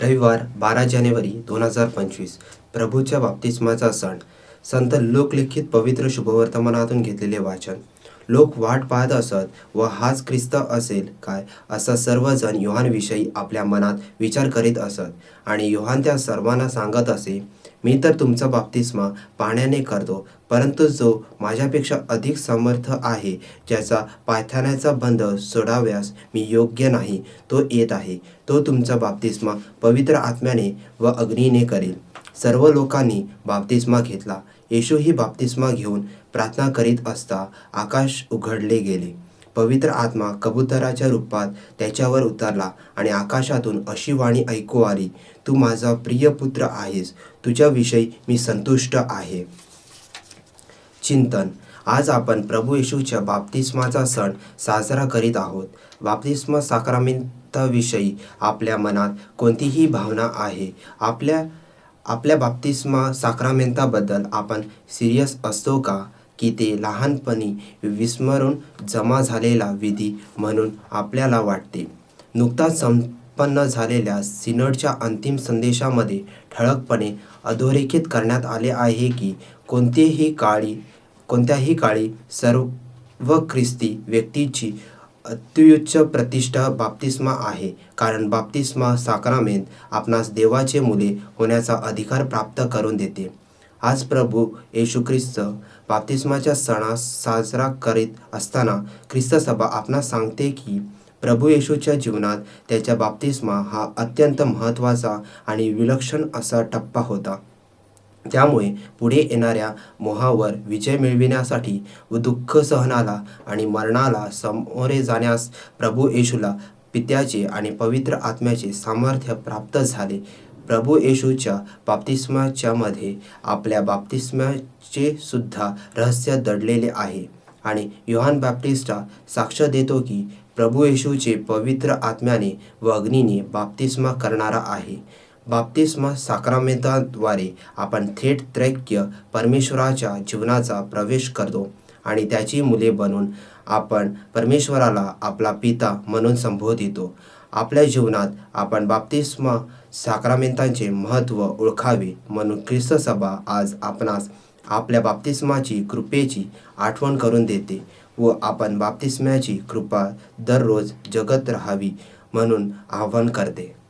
रविवार बारा जानेवारी दोन हजार पंचवीस. प्रभूच्या बाप्तिस्माचा सण. संत लोकलिखित पवित्र शुभवर्तमानातून घेतलेले वाचन. लोक वाट पाहत असत व हाच ख्रिस्त असेल काय? असा सर्वजण योहानविषयी आपल्या मनात विचार करीत असत. आणि योहान त्या सर्वांना सांगत असे मी तर तुमचा बाप्तिस्मा पाण्याने करतो परंतु जो माझ्यापेक्षा अधिक समर्थ आहे ज्याचा पायथ्यानाचा बंध सोडाव्यास मी योग्य नाही तो येत आहे. तो तुमचा बाप्तिस्मा पवित्र आत्म्याने व अग्नीने करेल. सर्व लोकांनी बाप्तिस्मा घेतला. येशूही बाप्तिस्मा घेऊन प्रार्थना करीत असता आकाश उघडले गेले. पवित्र आत्मा कबुतराच्या रूपात त्याच्यावर उतरला आणि आकाशातून अशी वाणी ऐकू आली तू माझा प्रिय पुत्र आहेस. तुझ्याविषयी मी संतुष्ट आहे. चिंतन. आज आपण प्रभू येशूच्या बाप्तिस्माचा सण साजरा करीत आहोत. बाप्तिस्मा साक्रामिंताविषयी आपल्या मनात कोणतीही भावना आहे? आपल्या आपल्या बाप्तिस्मा साक्रामेंताबद्दल आपण सिरियस असतो का? की ते लहानपणी विस्मरून जमा झालेला विधी म्हणून आपल्याला वाटते. नुकताच संपन्न झालेल्या सिनडच्या अंतिम संदेशामध्ये ठळकपणे अधोरेखित करण्यात आले आहे की कोणतेही काळी कोणत्याही काळी सर्व ख्रिस्ती व्यक्तीची अत्युच्च प्रतिष्ठा बाप्तिस्मा आहे. कारण बाप्तिस्मा साक्रामेंत आपणास देवाचे मुले होण्याचा अधिकार प्राप्त करून देते. आज प्रभू येशू ख्रिस्त बाप्तिस्माच्या सणास साजरा करीत असताना ख्रिस्त सभा आपणास सांगते की प्रभू येशूच्या जीवनात त्याच्या बाप्तिस्मा हा अत्यंत महत्त्वाचा आणि विलक्षण असा टप्पा होता. त्यामुळे पुढे येणाऱ्या मोहावर विजय मिळविण्यासाठी व दुःख सहनाला आणि मरणाला सामोरे जाण्यास प्रभू येशूला पित्याचे आणि पवित्र आत्म्याचे सामर्थ्य प्राप्त झाले. प्रभू येशूच्या बाप्तिस्माच्या मध्ये आपल्या बाप्तिस्माचे सुद्धा रहस्य दडलेले आहे आणि योहान बॅप्टिस्टा साक्ष देतो की प्रभू येशूचे पवित्र आत्म्याने व अग्नीने बाप्तिस्मा करणारा आहे. बाप्तिस्म साक्रामेंताद्वारे आपण थेट त्रैक्य परमेश्वराच्या जीवनाचा प्रवेश करतो आणि त्याची मुले बनून आपण परमेश्वराला आपला पिता म्हणून संबोधितो. आपल्या जीवनात आपण बाप्तिस्मा साक्रामेंतांचे महत्त्व ओळखावे म्हणून ख्रिस्त सभा आज आपणास आपल्या बाप्तिस्माची कृपेची आठवण करून देते व आपण बाप्तिस्म्याची कृपा दररोज जगत राहावी म्हणून आवाहन करते.